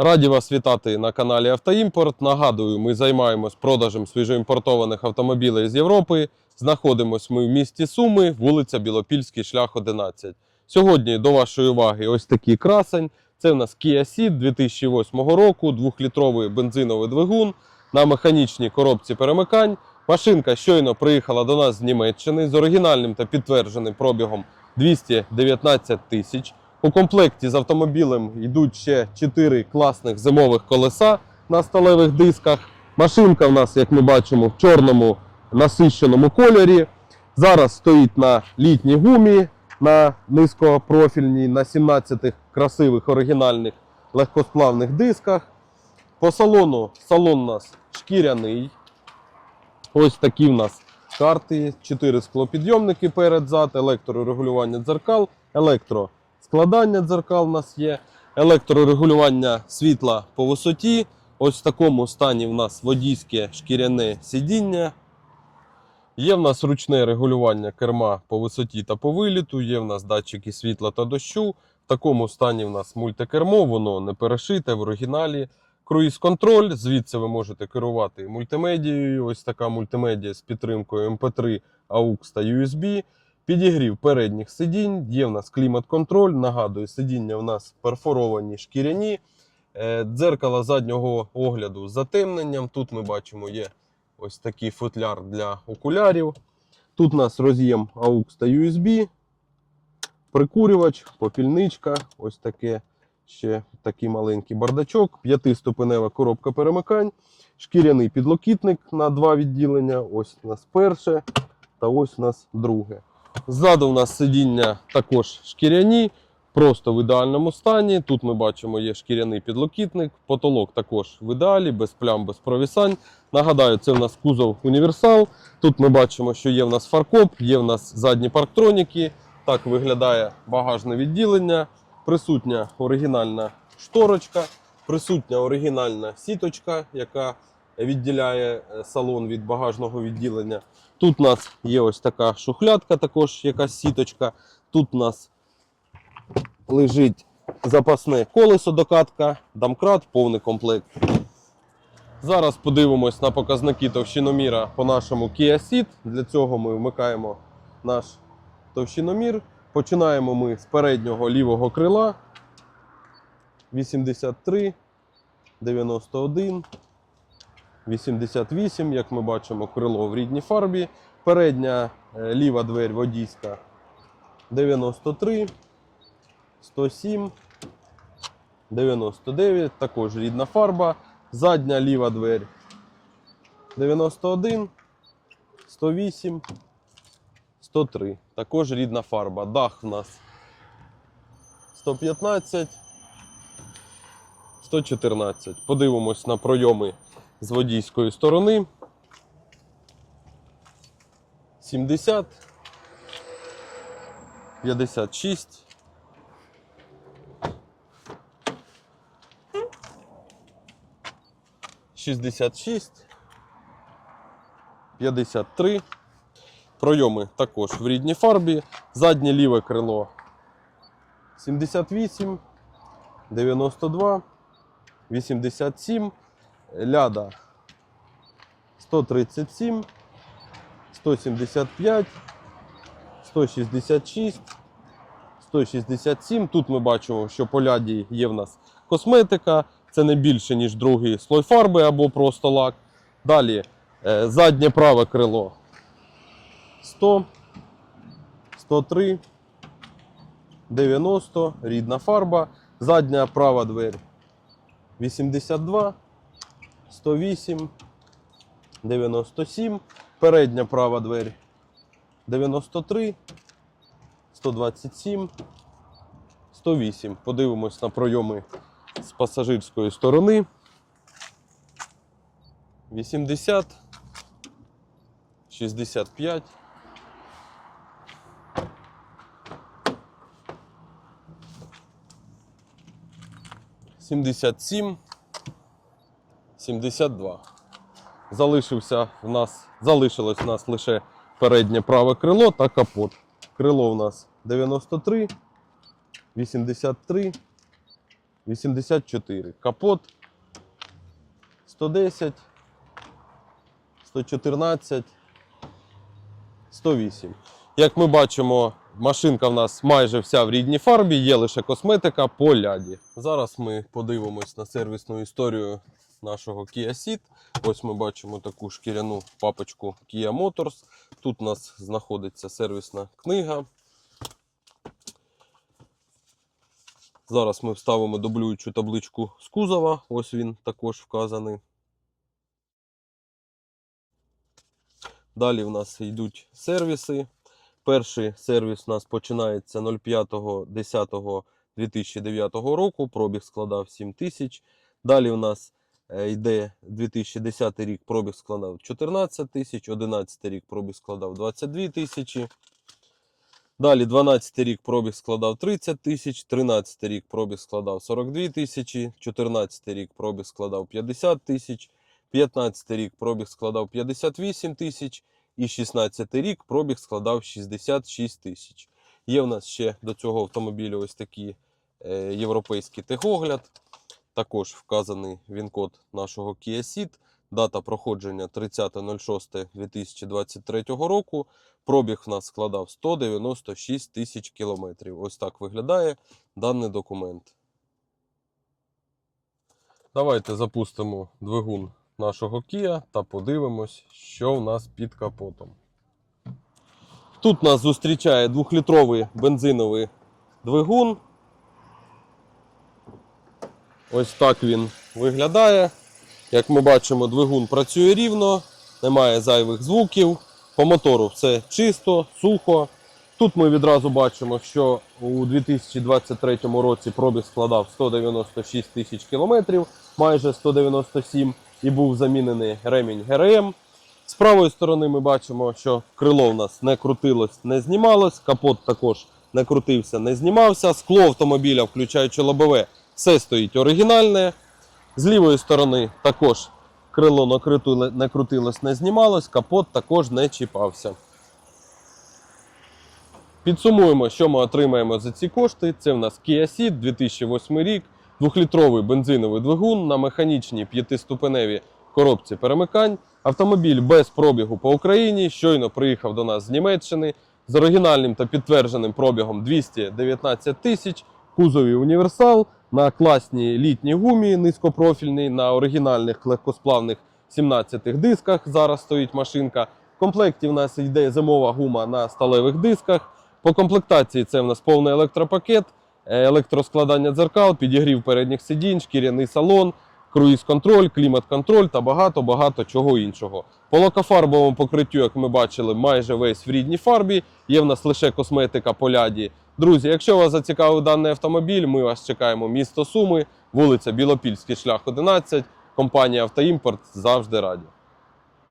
Раді вас вітати на каналі Автоімпорт. Нагадую, ми займаємось продажем свіжоімпортованих автомобілів з Європи. Знаходимось ми в місті Суми, вулиця Білопільський, шлях 11. Сьогодні до вашої уваги ось такий красень. Це в нас Kia Ceed 2008 року, 2-літровий бензиновий двигун на механічній коробці перемикань. Машинка щойно приїхала до нас з Німеччини з оригінальним та підтвердженим пробігом 219 тисяч. У комплекті з автомобілем йдуть ще 4 класних зимових колеса на сталевих дисках. Машинка в нас, як ми бачимо, в чорному насищеному кольорі. Зараз стоїть на літній гумі, на низькопрофільній, на 17 красивих оригінальних легкосплавних дисках. По салону салон у нас шкіряний. Ось такі в нас карти, 4 склопідйомники перед зад, електрорегулювання дзеркал, електроскладання дзеркал у нас є, електрорегулювання світла по висоті. Ось в такому стані в нас водійське шкіряне сидіння. Є в нас ручне регулювання керма по висоті та по виліту, є в нас датчики світла та дощу. В такому стані в нас мультикермо, воно не перешите в оригіналі. Круїз-контроль, звідси ви можете керувати мультимедією. Ось така мультимедія з підтримкою MP3, AUX та USB. Підігрів передніх сидінь, є в нас клімат-контроль. Нагадую, сидіння в нас перфоровані шкіряні. Е, Дзеркало заднього огляду з затемненням. Тут ми бачимо є ось такий футляр для окулярів. Тут у нас роз'єм AUX та USB, прикурювач, попільничка, ось таке ще такий маленький бардачок, п'ятиступенева коробка перемикань, шкіряний підлокітник на два відділення. Ось у нас перше та ось у нас друге. Ззаду у нас сидіння також шкіряні, просто в ідеальному стані. Тут ми бачимо є шкіряний підлокітник, потолок також в ідеалі, без плям, без провісань. Нагадаю, це в нас кузов універсал. Тут ми бачимо, що є в нас фаркоп, є в нас задні парктроніки. Так виглядає багажне відділення. Присутня оригінальна шторочка, присутня оригінальна сіточка, яка відділяє е, салон від багажного відділення. Тут у нас є ось така шухлядка, також якась сіточка. Тут у нас лежить запасне колесо докатка, домкрат, повний комплект. Зараз подивимось на показники товщиноміра по нашому Kia Ceed. Для цього ми вмикаємо наш товщиномір. Починаємо ми з переднього лівого крила. 83, 91, 88, як ми бачимо, крило в рідній фарбі. Передня е, ліва двері водійська 93, 107, 99, також рідна фарба. Задня ліва двері 91, 108, 103. Також рідна фарба. Дах в нас 115, 114. Подивимось на пройоми з водійської сторони. 70, 56. Шістдесят шість, п'ятдесят три. Пройоми також в рідній фарбі. Заднє ліве крило 78, 92, 87, ляда 137, 175, 166, 167. Тут ми бачимо, що по ляді є в нас косметика. Це не більше, ніж другий слой фарби або просто лак. Далі е, заднє праве крило 100, 103, 90, рідна фарба, задня права двері 82, 108, 97, передня права двері 93, 127, 108. Подивимось на пройоми з пасажирської сторони. 80, 65. 77, 72. Залишився в нас, залишилось в нас лише переднє праве крило та капот. Крило у нас 93, 83, 84. Капот 110, 114, 108. Як ми бачимо, машинка в нас майже вся в рідній фарбі, є лише косметика по ляді. Зараз ми подивимось на сервісну історію нашого Kia Ceed. Ось ми бачимо таку шкіряну папочку Kia Motors. Тут у нас знаходиться сервісна книга. Зараз ми вставимо дублюючу табличку з кузова. Ось він також вказаний. Далі в нас йдуть сервіси. Перший сервіс у нас починається 05.10.2009 року. Пробіг складав 7 тисяч. Далі у нас йде 2010 рік, пробіг складав 14 тисяч, 11 рік пробіг складав 22 тисячі. Далі 12 рік пробіг складав 30 тисяч, 13 рік пробіг складав 42 тисячі, 14 рік пробіг складав 50 тисяч, 15 рік пробіг складав 58 тисяч і 16 рік пробіг складав 66 тисяч. Є в нас ще до цього автомобілю ось такий е, європейський техогляд. Також вказаний він-код нашого Kia Ceed. Дата проходження 30.06.2023 року. Пробіг в нас складав 196 тисяч кілометрів. Ось так виглядає даний документ. Давайте запустимо двигун нашого Kia та подивимось, що в нас під капотом. Тут нас зустрічає 2-літровий бензиновий двигун. Ось так він виглядає. Як ми бачимо, двигун працює рівно, немає зайвих звуків. По мотору все чисто, сухо. Тут ми відразу бачимо, що у 2023 році пробіг складав 196 тисяч кілометрів, майже 197, і був замінений ремінь ГРМ. З правої сторони ми бачимо, що крило в нас не крутилось, не знімалось, капот також не крутився, не знімався. Скло автомобіля, включаючи лобове, все стоїть оригінальне. З лівої сторони також крило не крутилось, не знімалось, капот також не чіпався. Підсумуємо, що ми отримаємо за ці кошти. Це в нас Kia Ceed 2008 рік, 2-літровий бензиновий двигун на механічній п'ятиступеневій коробці перемикань. Автомобіль без пробігу по Україні. Щойно приїхав до нас з Німеччини з оригінальним та підтвердженим пробігом 219 тисяч. Кузові універсал на класній літній гумі низькопрофільній, на оригінальних легкосплавних 17 дисках. Зараз стоїть машинка. В комплекті в нас йде зимова гума на сталевих дисках. По комплектації це в нас повний електропакет, е, електроскладання дзеркал, підігрів передніх сидінь, шкіряний салон, круїз-контроль, клімат-контроль та багато-багато чого іншого. По лакофарбовому покриттю, як ми бачили, майже весь в рідній фарбі. Є в нас лише косметика по ляді. Друзі, якщо вас зацікавив даний автомобіль, ми вас чекаємо. Місто Суми, вулиця Білопільський шлях 11, компанія Автоімпорт завжди раді.